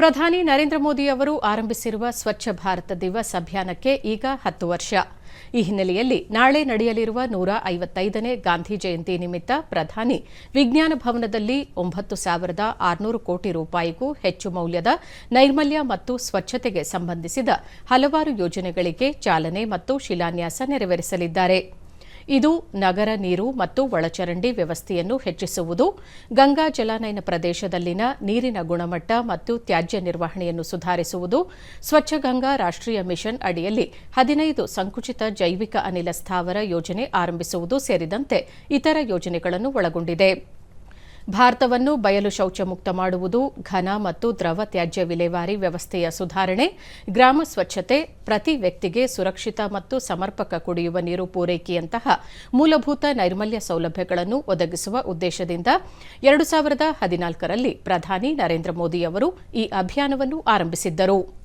ಪ್ರಧಾನಿ ನರೇಂದ್ರ ಮೋದಿ ಅವರು ಆರಂಭಿಸಿರುವ ಸ್ವಚ್ಛ ಭಾರತ ದಿವಸ್ ಅಭಿಯಾನಕ್ಕೆ ಈಗ ಹತ್ತು ವರ್ಷ. ಈ ಹಿನ್ನೆಲೆಯಲ್ಲಿ ನಾಳೆ ನಡೆಯಲಿರುವ ನೂರ ಐವತ್ತೈದನೇ ಗಾಂಧಿ ಜಯಂತಿ ನಿಮಿತ್ತ ಪ್ರಧಾನಿ ವಿಜ್ಞಾನ ಭವನದಲ್ಲಿ ಒಂಬತ್ತು ಸಾವಿರದ ಆರುನೂರು ಕೋಟಿ ರೂಪಾಯಿಗೂ ಹೆಚ್ಚು ಮೌಲ್ಯದ ನೈರ್ಮಲ್ಯ ಮತ್ತು ಸ್ವಚ್ಛತೆಗೆ ಸಂಬಂಧಿಸಿದ ಹಲವಾರು ಯೋಜನೆಗಳಿಗೆ ಚಾಲನೆ ಮತ್ತು ಶಿಲಾನ್ಯಾಸ ನೆರವೇರಿಸಲಿದ್ದಾರೆ. ಇದು ನಗರ ನೀರು ಮತ್ತು ಒಳಚರಂಡಿ ವ್ಯವಸ್ಥೆಯನ್ನು ಹೆಚ್ಚಿಸುವುದು, ಗಂಗಾ ಜಲಾನಯನ ಪ್ರದೇಶದಲ್ಲಿನ ನೀರಿನ ಗುಣಮಟ್ಟ ಮತ್ತು ತ್ಯಾಜ್ಯ ನಿರ್ವಹಣೆಯನ್ನು ಸುಧಾರಿಸುವುದು, ಸ್ವಚ್ಛ ಗಂಗಾ ರಾಷ್ಟ್ರೀಯ ಮಿಷನ್ ಅಡಿಯಲ್ಲಿ ಹದಿನೈದು ಸಂಕುಚಿತ ಜೈವಿಕ ಅನಿಲ ಸ್ಥಾವರ ಯೋಜನೆ ಆರಂಭಿಸುವುದು ಸೇರಿದಂತೆ ಇತರ ಯೋಜನೆಗಳನ್ನು ಒಳಗೊಂಡಿದೆ. ಭಾರತವನ್ನು ಬಯಲು ಶೌಚ ಮುಕ್ತ ಮಾಡುವುದು ಘನ ಮತ್ತು ದ್ರವ ತ್ಯಾಜ್ಯ ವಿಲೇವಾರಿ ವ್ಯವಸ್ಥೆಯ ಸುಧಾರಣೆ, ಗ್ರಾಮ ಸ್ವಚ್ಛತೆ, ಪ್ರತಿ ವ್ಯಕ್ತಿಗೆ ಸುರಕ್ಷಿತ ಮತ್ತು ಸಮರ್ಪಕ ಕುಡಿಯುವ ನೀರು ಪೂರೈಕೆಯಂತಹ ಮೂಲಭೂತ ನೈರ್ಮಲ್ಯ ಸೌಲಭ್ಯಗಳನ್ನು ಒದಗಿಸುವ ಉದ್ದೇಶದಿಂದ ಎರಡು ಸಾವಿರದ ಹದಿನಾಲ್ಕರಲ್ಲಿ ಪ್ರಧಾನಿ ನರೇಂದ್ರ ಮೋದಿ ಅವರು ಈ ಅಭಿಯಾನವನ್ನು ಆರಂಭಿಸಿದ್ದರು.